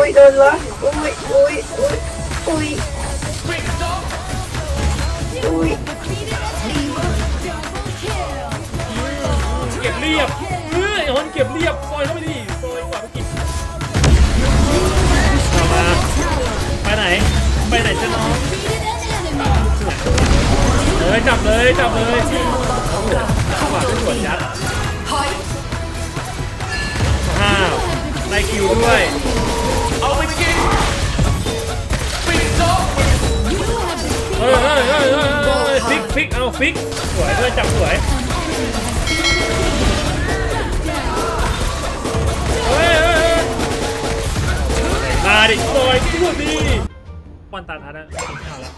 อุ้ยโดนละอุ้ยอุ้ยอุ้ยอุ้ยอุ้ยเก็บเรียบเฮ้ยฮอนเก็บเรียบซอยเข้าไปดิซอยกว่าเมื่อกี้เอามาไปไหน ไปไหนเจ้าน้องเออจับเลยจับเลย ฟิกเอาฟิกสวยด้วยจับสวยเฮ้ยเฮ้ยเฮ้ยมาดิซอยพูดดิปอนตาทันนะกินข้าวแล้ว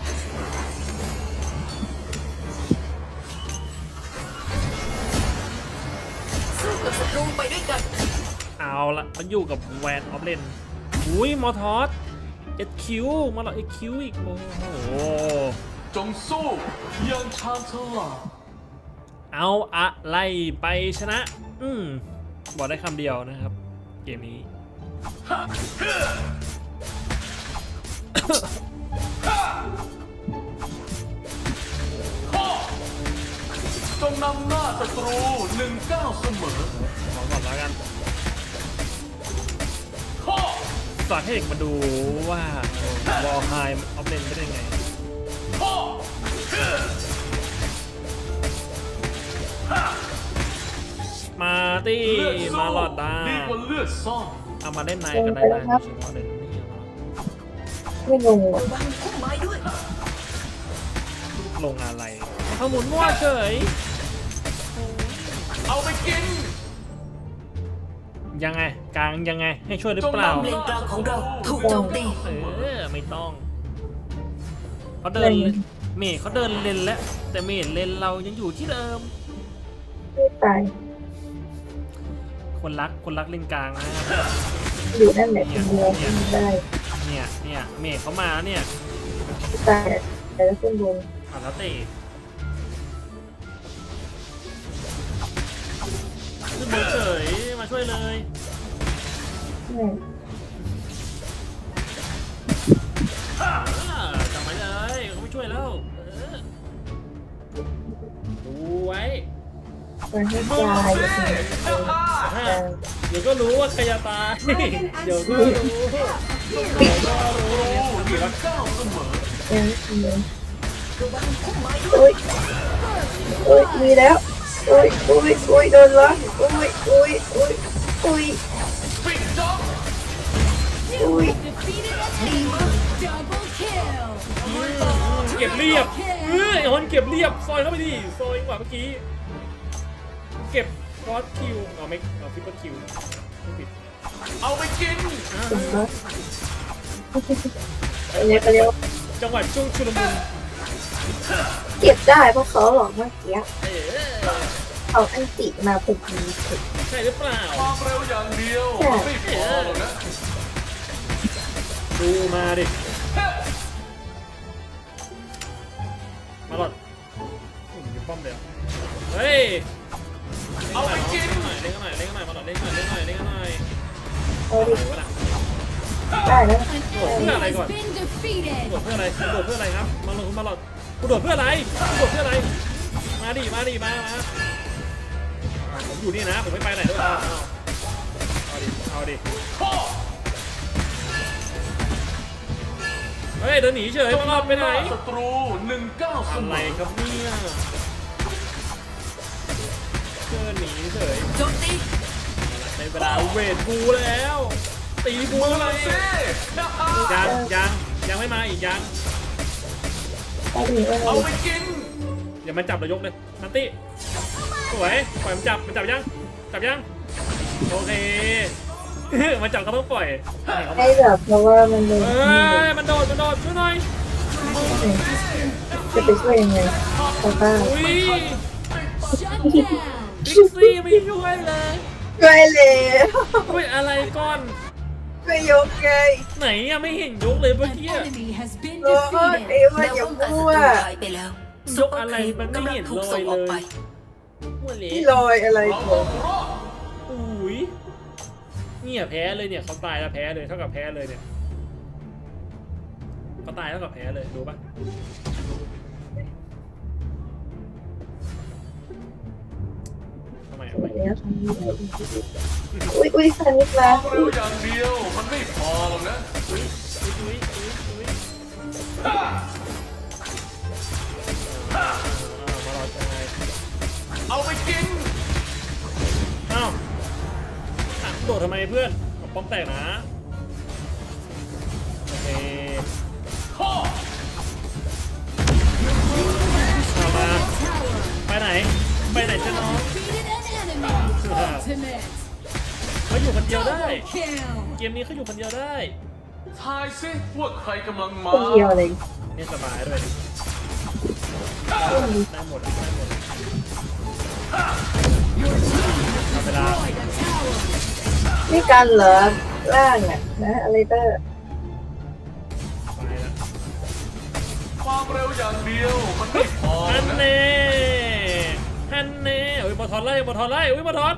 สู้กับศัตรูไปด้วยกันเอาละมันอยู่กับแวนออฟเลนอุ้ยมอทอสเอ็ดคิวมาหรอเอ็ดคิวอีกโอ้โห จงสู้อยังชาญฉลาดเอาอะไรไปชนะ อืมบอกได้คำเดียวนะครับ เกมนี้ จงนำหน้าศัตรูหนึ่งเก้าเสมอขอก่อนแล้วกันข้อฝากให้เด็กมาดูว่าวอลไฮออฟเลนไม่ได้ไง ตี้เลือดสู้มาหลอดดาดีกว่าเลือดซ่อนเอามาเล่นในกันได้ได้เฉพาะเลยนี่ไม่งงว่ะระวังพุ่มไม้ด้วยลงอะไรเขาหมุนมั่วเฉยเอาไปกิน ยังไงกลางยังไงให้ช่วยหรือจงเปล่านำเลนกลางของเราถูกโจมตีเออไม่ต้องเขาเดินเมย์เขาเดินเลนแล้วแต่เมย์เลนเรายังอยู่ที่เดิมไม่ตาย คนรักคนรักเลนกลางนะอยู่นั่นแหละคนเดียวไม่ได้เนี่ยเนี่ยเมย์เขามาเนี่ยไม่ตายแต่แล้วขึ้นบนอะแล้วเตะขึ้นบนเฉยมาช่วยเลยแม่ มันให้ตายอย่าถึงเดี๋ยวก็รู้ว่าใครจะตาย เดี๋ยวก็รู้ดีกว่าเก้าเสมอยังมีระวังพุ่มไม้ด้วยอุ้ยอุ้ยมีแล้วอุ้ยอุ้ยอุ้ยโดนละอุ้ยอุ้ยอุ้ยอุ้ยปิดจ็อบอุ้ยเก็บเรียบเฮ้ยฮอนเก็บเรียบ ซอยเข้าไปดิ ซอยกว่าเมื่อกี้ เก็บฟอสคิวเอาไม่เอาฟิปเปอร์คิวไม่ผิดเอาไปกินถึงละอันนี้ก็เรียกว่าจังหวะช่วงชุลมุนเก็บได้เพราะเขาหลอกเมื่อกี้เออเอาอันติมาผูกมือถูกใช่หรือเปล่าความเร็วอย่างเดียวไม่พอหรอกนะดูมาดิมาหลอดผมมีป้อมเดียวเฮ้ย เอาดิไหนวะล่ะได้แล้วเพื่ออะไรก่อนโดดเพื่ออะไรโดดเพื่ออะไรครับมาลงมาหลอดกูโดดเพื่ออะไรกูโดดเพื่ออะไร มาดิ มาดิ มามาผมอยู่นี่นะ ผมไม่ไปไหนด้วยเอาเอาดิ เอาดิ เฮ้ย เดินหนีเฉยมาหลอดไปไหนศัตรูหนึ่งเก้าอะไรครับเนี่ยเดินหนีเฉยโจมตี เวลาเวทบูแล้ว ตีบูอะไรเซ่ยังยังยังไม่มาอีกยังเอาดิเอาเอาดิไปกินอย่ามาจับเรายกเลยนันตี้สวยปล่อยมันจับมันจับยังจับยังโอเคมันจับก็ต้องปล่อยนี่เขาให้แบบเพราะว่ามันเลยเอ้ยมันโดดมันโดดช่วยหน่อยจะไปช่วยยังไงเขาบ้าอุ้ยบิ๊กซี่ไม่ช่วยเลย ช่วยเลยช่วยอะไรก่อน ช่วยยกไง ไหนอะไม่เห็นยกเลยเมื่อกี้อะโอ้ยไอ้ว่าแนวอย่าป้องกันมั่ศัวตรูหายไปแล้วยกอะไรมันไม่เห็นถูกลอส่ยงเลออกไปยหัวเหลที่ลอยอะไรเราขต้อองงรอดอุ้ยเนี่ยแพ้เลยเนี่ยเขาตายแล้วแพ้เลยเท่ากับแพ้เลยเนี่ยเขาตายเท่ากับแพ้เลยดูปะ ทำไมทำไมแล้วทำยังไงอุ้ยอุ้ยสันนิษฐานควเร็วอย่างเดียวมันไม่พอหรอกนะเอาไปกินอ้าวอะโดดทำไมเพื่อนเอาป้อมแตกนะโอเคพ่อมาไปไหน ไปไหนจะน้อง Ultimate. เขาอยู่คนเดียวได้ Kill. เกมนี้เขาอยู่คนเดียวได้ทายสิว่าใครกำลังมาคนเดียวเลยเนี่ยสบายด้วยได้หมดได้หมดเอาเวลา Destroyed a tower. นี่กันเหรอล่างอะนะอะไรเตอร์ไปละความเร็วอย่างเดียวมันไม่พอหรฮัอกนนะเน่ฮันเน่โอ้ยบอทอนไล่บอทอนไล่อุ้ยบอทอน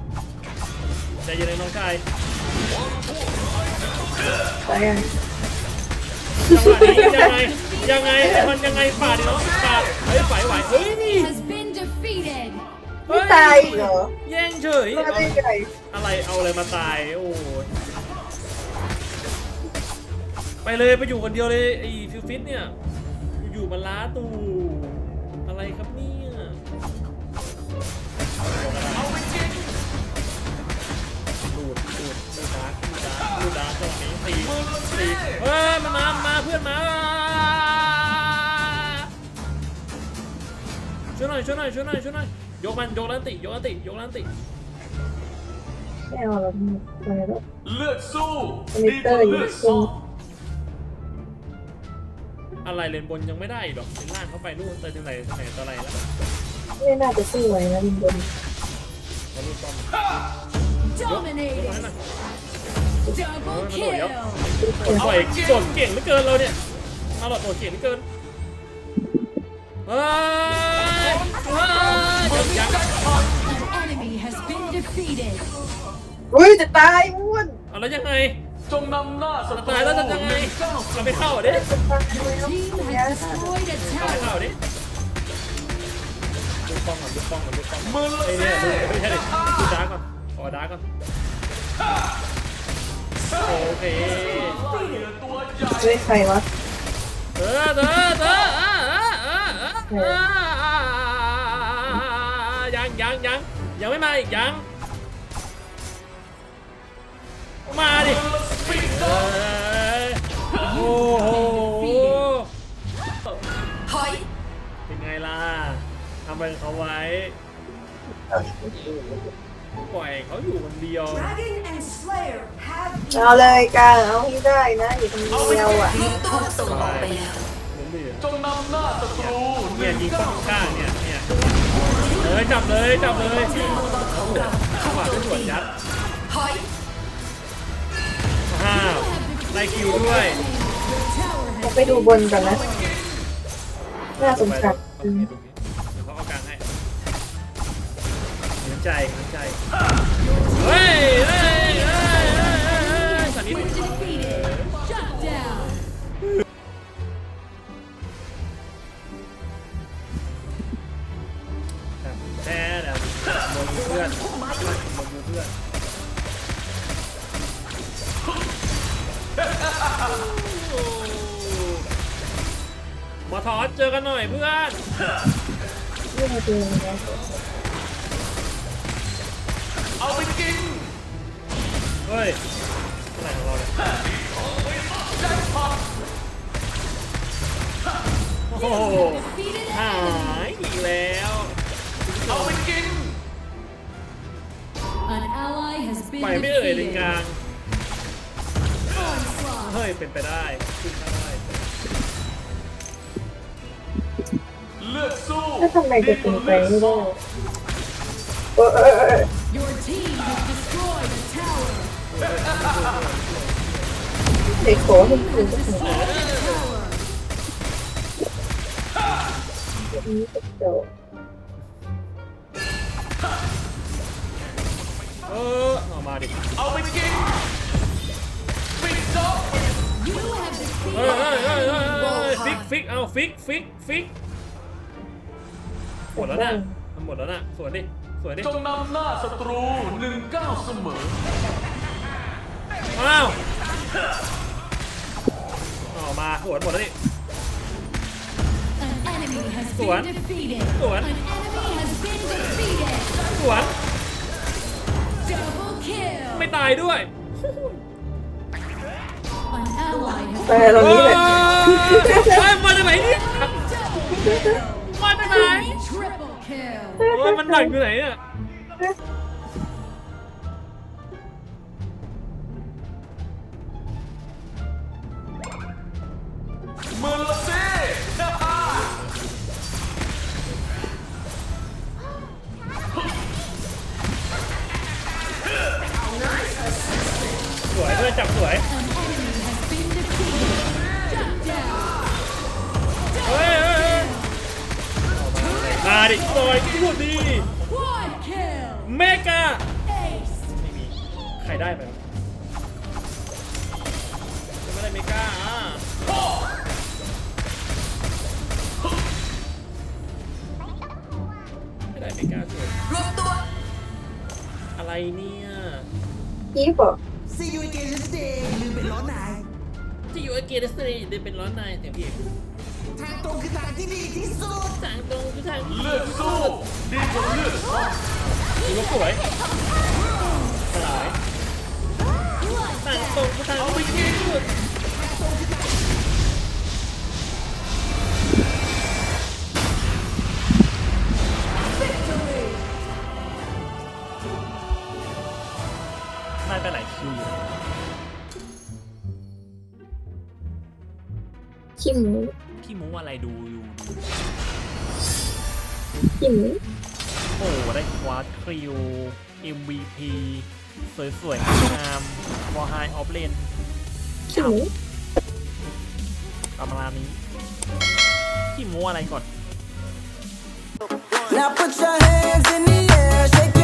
ใจเย็นเลยน้องชายไปอะจังหวะนี้ยังไงยังไงไอ้มันยังไงปาดดิน้องปาดเฮ้ยไหวไหวเฮ้ยนี่ Has been defeated. ไม่ตายอีกเหรอแย่งเฉย มาได้ไงอะไรเอาอะไรมาตายโอ้ยไปเลยไปอยู่คนเดียวเลยไอ้ฟิวฟิตเนี่ยอยู่ๆมาล้าตูอะไรครับเนี่ย มือละสิเฮ้ยมันมามาเพื่อนมาช่วยหน่อยช่วยหน่อยช่วยหน่อยช่วยหน่อยยกมันยกลันติยกลันติยกลันติไม่เอาแล้วไปแล้วเลือดสู้มิดีเตกอร์ว่าอยู่เลือดตรงซ้ออะไรเลนบนยังไม่ได้อีกหรอกเลนล่างเข้าไปนู่นเตยถึงไหนถึงไหนต่อไหนแล้วไม่น่าจะสู้ไหวนะลิงบนเขาลูกป้อมยก Dominating. ให้หน่อย Double Oh, kill. ปล่อยกดเก่งเหลือเกินเราเนี่ยมาหลอดตัวเก่งเหลือเกินเฮ้ยเฮ้ยยังยัง An enemy has been defeated. อุ้ยจะตายอ้วนเอาแล้วยังไงจงนำหน้าศัตรูตายแล้วจะยังไงเราไม่เข้าอะดิจะตายแล้ว Team เนี่ย has destroyed a เราไม่เข้า tower. ดิดูป้องก่อนดูป้องก่อนดูป้องมือไอ้เนี่ยดูไม่ใช่ดิดูดาร์กก่อนขอดาร์กก่อน โอเคเฮ้ยใครวะเธอเธอเออ่าอ่าอ่าอ่าอ่ายังยังยังยังไม่มาอีกยังมาดิโอ้โหถอยเป็นไงล่ะทำอะไรเขาไว้ ปล่อยเขาอยู่คนเดียว Dragon and Slayer have เอาเลยการเอาให้ได้นะอยู่คนเดียวอะทีมตัวส่งออกไปแล้วเหลือจงนำหน้าศัตรูหๆเนี่นึ่ยงยิงป้เก้าองข้างเนี่ยเนี่ยเออจับเลยจับเลยจังหวะที่สวนยัดถอยอ้าวได้คิวด้วย Tower เรา has ไปดูบนก่อนนะ น่าสงสาร โอเค เห็นใจเห็นใจเฮ้ยเฮ้ยเฮ้ยเฮ้ยเฮ้ยสันนิษ been defeated. Shut down. แท้แล้วบนเพื่อนบนเพื่อนมาถอนเจอกันหน่อยเพื่อนเรื่องจริงนะ เอาไปกิน เฮ้ยอะไรของเราเนี่ยโอ้โห Defeated หา an ยอีกแล้ว เอาไปกิน enemy. An ally has ไป been ไม่เอ่ยเลน defeated. กลาง Onslaught. เฮ้ย เป็นไปได้ขึ้นได้ เลือดสู้แล้วทำไมจะเป็นไปไม่ได้เออเออเออ เด็กโขให้คุณก็ถึงนี้ก็โดดเออเอามาดิเอาไปกินปิดจ็อบเฮ้ยเฮ้ยเฮ้ยเฮ้ยฟิกฟิกเอาฟิกฟิกฟิกหมดแล้วน่ะหมดแล้วน่ะสวยดิสวยดิจงนำหน้าศัตรูหนึ่งเก้าเสมอ อ้าวออกมาหมดหมดแล้วนี่ An enemy has Sủa. been defeated. Sủa. An enemy has been defeated. สวน Double kill. ไม่ตายด้วย An ally has แต่ตรงนี้แหละเฮ้ยมาจากไหนเนี่ย double kill. มาจากไหน Triple kill. โอ้ยมันดักอยู่ไหนเนี่ย ซอยพูดดี Quad kill. เมกา Ace. ไม่มีใครได้ไหมครับจะไม่ได้เมกาอะไม่ได้เมกาช่วยรวมตัว อะไรเนี่ยกี้บอก See you again today ลืมไปร้อนนายที่อยู่ไอเกียร์สตรีเดินเป็นร้อนในเสียงพี่เอก ทางตรงคือทางที่ดีที่สุด ทางตรงคือทางเลือดสู้ดีกว่าเลือดสู้ดูว่าสวยสลายทางตรงคือทางที่ดีที่สุดนายไปไหนคิวอยู่ขี้หมู อะไรดูอยู่ดูขี้หมูโอ้โหได้ควาคริว MVP สวยๆงามวอไฮออฟเลนขี้หมูประมาณนี้พี่มูอะไรก่อน Now put your hands in the air shake